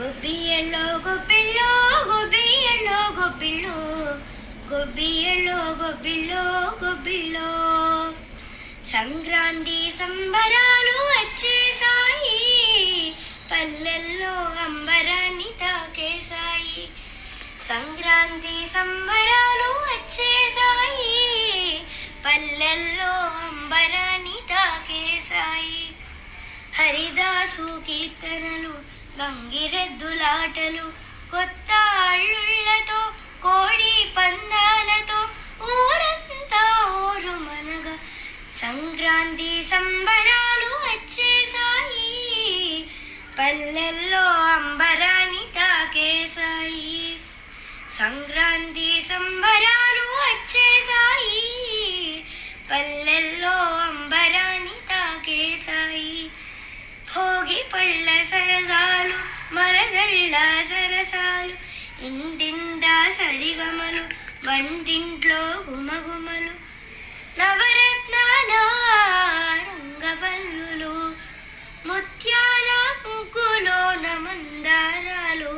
గొబ్బియలో గొబ్బిలో గొబ్బియలో గొబ్బిలో గొబ్బియలో గొబ్బిలో గొబ్బిలో సంక్రాంతి సంబరాలు వచ్చేసాయి పల్లెల్లో అంబరాన్ని తాకేశాయి. సంక్రాంతి సంబరాలు వచ్చేసాయి పల్లెల్లో అంబరాన్ని తాకేశాయి. హరిదాసు కీర్తనలు గంగిరెద్దులాటలు కొత్త అళ్ళతో కోడి పందాలతో ఊరంతా ఊరు మనగా. సంక్రాంతి సంబరాలు వచ్చేసాయి పల్లెల్లో అంబరాన్ని తాకేశాయి. సంక్రాంతి సంబరాలు వచ్చేసాయి పళ్ళ సరదాలు మరగళ్ళ సరసాలు ఇండిండా సరిగమలు వంటింట్లో గుమగుమలు నవరత్నాల రంగవల్లులు ముత్యాల ముగ్గులోన మందారాలు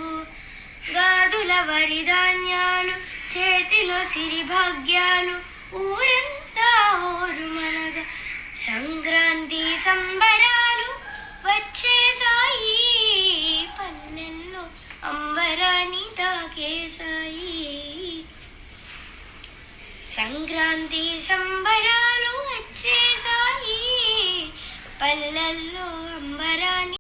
గాదుల వరిధాన్యాలు చేతిలో సిరి భాగ్యాలు ఊరంతా ఓరు మనగ సంక్రాంతి సంబరా అంబరాణి తాకేశాయి. సంక్రాంతి సంబరాలు వచ్చేసాయి పల్లెల్లో అంబరాణి